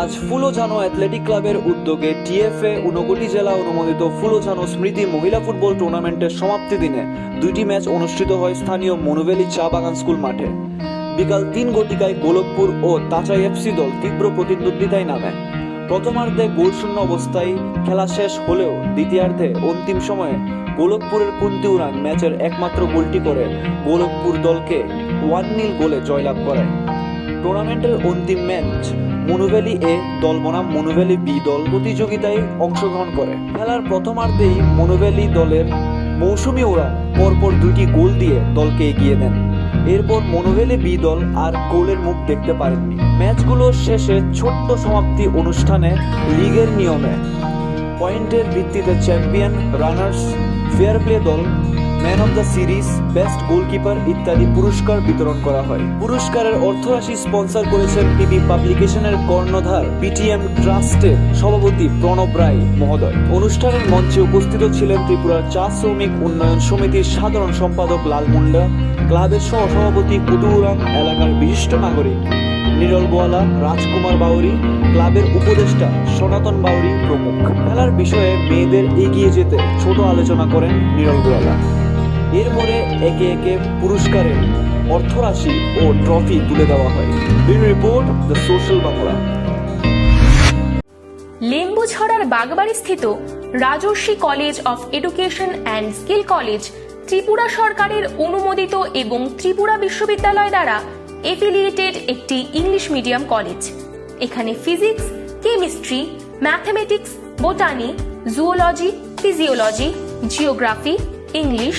আজ ফুলোঝানো অ্যাথলেটিক ক্লাবের উদ্যোগে টিএফএ ঊনকোটি জেলা অনুমোদিত ফুলোঝানো স্মৃতি মহিলা ফুটবল টুর্নামেন্টের সমাপ্তি দিনে দুইটি ম্যাচ অনুষ্ঠিত হয় স্থানীয় মনুভেলি চা বাগান স্কুল মাঠে। বিকাল তিন ঘটিকায় গোলকপুর ও তাচাই এফসি দল তীব্র প্রতিদ্বন্দ্বিতায় নামে। প্রথমার্ধে গোলশূন্য অবস্থায় খেলা শেষ হলেও দ্বিতীয়ার্ধে অন্তিম সময়ে গোলকপুরের কুন্তি উড়ান ম্যাচের একমাত্র গোলটি করে গোলকপুর দলকে ওয়ান নীল গোলে জয়লাভ করায় টুর্নামেন্টের অন্তিম ম্যাচ মনুভ্যালি এ দল বনাম মনুভ্যালি বি দল প্রতিযোগিতায় অংশগ্রহণ করে। খেলার প্রথমার্ধেই মনুভ্যালি দলের মৌসুমী উড়ান পরপর দুটি গোল দিয়ে দলকে এগিয়ে দেন। এরপর মনুভ্যালি বি দল আর গোলের মুখ দেখতে পারেননি। ম্যাচগুলো শেষে ছোট্ট সমাপ্তি অনুষ্ঠানে লিগের নিয়মে পয়েন্টের ভিত্তিতে চ্যাম্পিয়ন রানার্স ফেয়ার প্লে দল man of the series best goalkeeper ইত্যাদি পুরস্কার বিতরণ করা হয়। পুরস্কারের অর্থরাশি স্পন্সর করেছেন টিভি পাবলিকেশনের কর্ণধার পিটিএম ট্রাস্টের সভাপতি প্রণব রায় মহোদয়। অনুষ্ঠানের মঞ্চে উপস্থিত ছিলেন ত্রিপুরার চা শ্রমিক উন্নয়ন সমিতির সাধারণ সম্পাদক লাল মুন্ডা, ক্লাবের সহ সভাপতি কুতুরাম এলাকার বিশিষ্ট নাগরিক নিরল গোয়ালা রাজকুমার বাউরি, ক্লাবের উপদেষ্টা সনাতন বাউরি প্রমুখ। খেলার বিষয়ে মেয়েদের এগিয়ে যেতে ছোট আলোচনা করেন নিরল গোয়ালা এরপরে একে একে পুরস্কারের অর্থরাশি ও ট্রফি তুলে দেওয়া হয়। Bureau report, the social Bangla. লেম্বুছড়ার Bagbari স্থিত Rajarshi college of education and skill college Tripura সরকারের অনুমোদিত এবং ত্রিপুরা বিশ্ববিদ্যালয় দ্বারা এফিলিয়েটেড একটি ইংলিশ মিডিয়াম কলেজ। এখানে physics, chemistry, mathematics, botany, zoology, physiology, geography, English